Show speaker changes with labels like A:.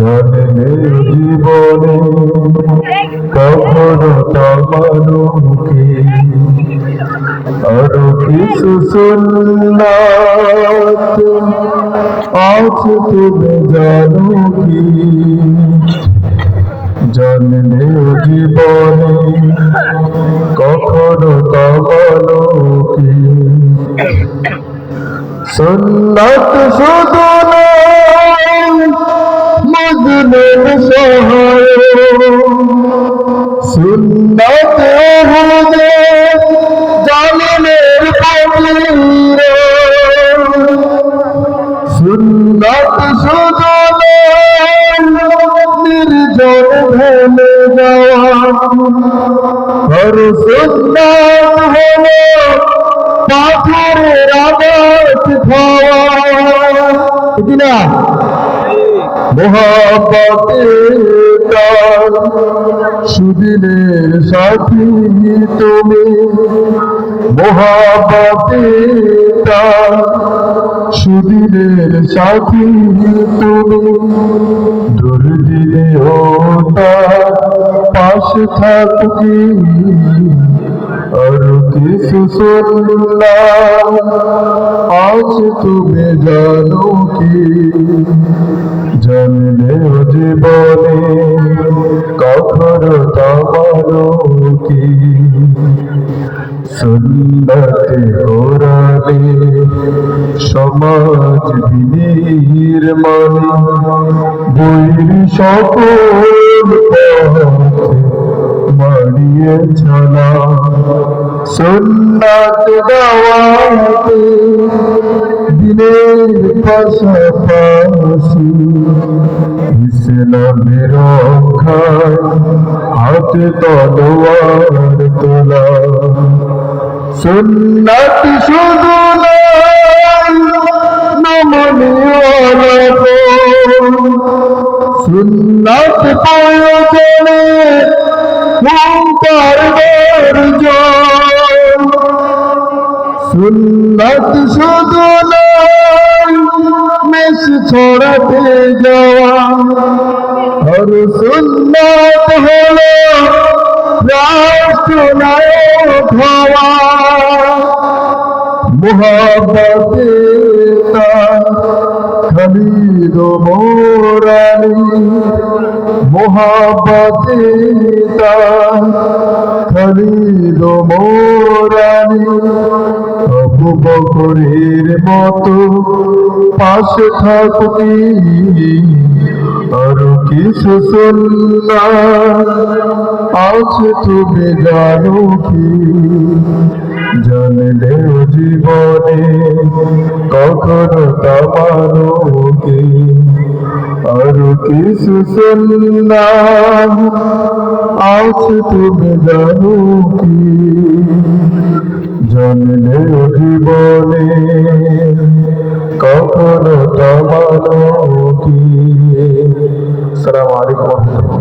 A: জানলে জীবনে কখনো তামানো কি আরও কিছু সুন্নাত আজ তুমি জানো কি? জানলে জীবনে কখনো তামানো কি সুন্নাত শুধু মজনুর সহায়। সুন্নাত হলে জালিমের ফকির। সুন্নাত শুধু নির্জন ভেলে যাওয়া। আর সুন্নাত হলো পাথরের আঘাত খাওয়া না মোহাম্মতে তার সুদিনের সাথী তুমি। মোহাম্মতে তার সুদিনের সাথী তুমি। দুর্দিনে তার পাশে থাকি আর কিছু শুনলাম আজ তুমি জানো কি জানলে জীবনে কখনো তামারো কি কোরআনে সমাজ বিনির মানে বৈর সকল মারিয়ে চলা। সুন্নাত দাওয়াতে দিনের পাশাপাশি ইসলামের রক্ষায় হাতে তলোয়ার তোলা। সুন্নাত শুধু নয় নমনীয় সুন্নাত প্রয়োজনে বর্জন সুন্নাত শুধু মেষ ছড়াতে যাওয়া। আর সুন্নাত হলো রাষ্ট্রনায়ক হওয়া মোহাম্মতে তার খলিদ মোরানি আবু মতো পাশে থাকি আর কিছু সুন্না আছে তুমি জানো কি? জানলে জীবনে কখনো তামানো কি? আর কিছু সুন্না আছে তুমি জানো কি জানলে জীবনে কখনো তামানো কি সালাম আলাইকুম